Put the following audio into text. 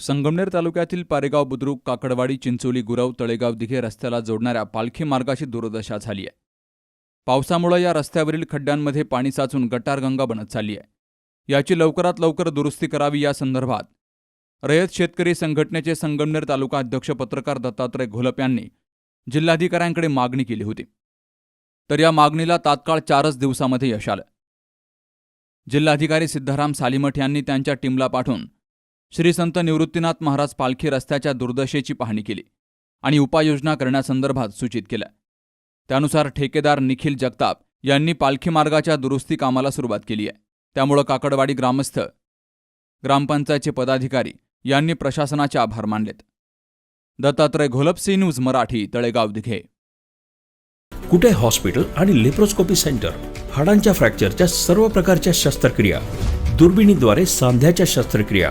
संगमनेर तालुक्यातील पारेगाव बुद्रुक काकडवाडी चिंचोली गुरव तळेगाव दिघे रस्त्याला जोडणाऱ्या पालखी मार्गाची दुर्दशा झाली आहे. पावसामुळे या रस्त्यावरील खड्ड्यांमध्ये पाणी साचून गटारगंगा बनत चालली आहे. याची लवकरात लवकर दुरुस्ती करावी या संदर्भात रयत शेतकरी संघटनेचे संगमनेर तालुका अध्यक्ष पत्रकार दत्तात्रय घोलप यांनी जिल्हाधिकाऱ्यांकडे मागणी केली होती. तर या मागणीला तात्काळ चारच दिवसामध्ये यश आलं. जिल्हाधिकारी सिद्धाराम सालिमठ यांनी त्यांच्या टीमला पाठवून श्री संत निवृत्तीनाथ महाराज पालखी रस्त्याच्या दुर्दशेची पाहणी केली आणि उपाययोजना करण्यासंदर्भात सूचित केलं. त्यानुसार ठेकेदार निखिल जगताप यांनी पालखी मार्गाच्या दुरुस्ती कामाला सुरुवात केली आहे. त्यामुळं काकडवाडी ग्रामस्थ ग्रामपंचायतचे पदाधिकारी यांनी प्रशासनाचे आभार मानलेत. दत्तात्रय घोलपसी न्यूज मराठी तळेगाव दिघे. कुठे हॉस्पिटल आणि लेप्रोस्कोपी सेंटर? हाडांच्या फ्रॅक्चरच्या सर्व प्रकारच्या शस्त्रक्रिया. दुर्बिणीद्वारे सांध्याच्या शस्त्रक्रिया.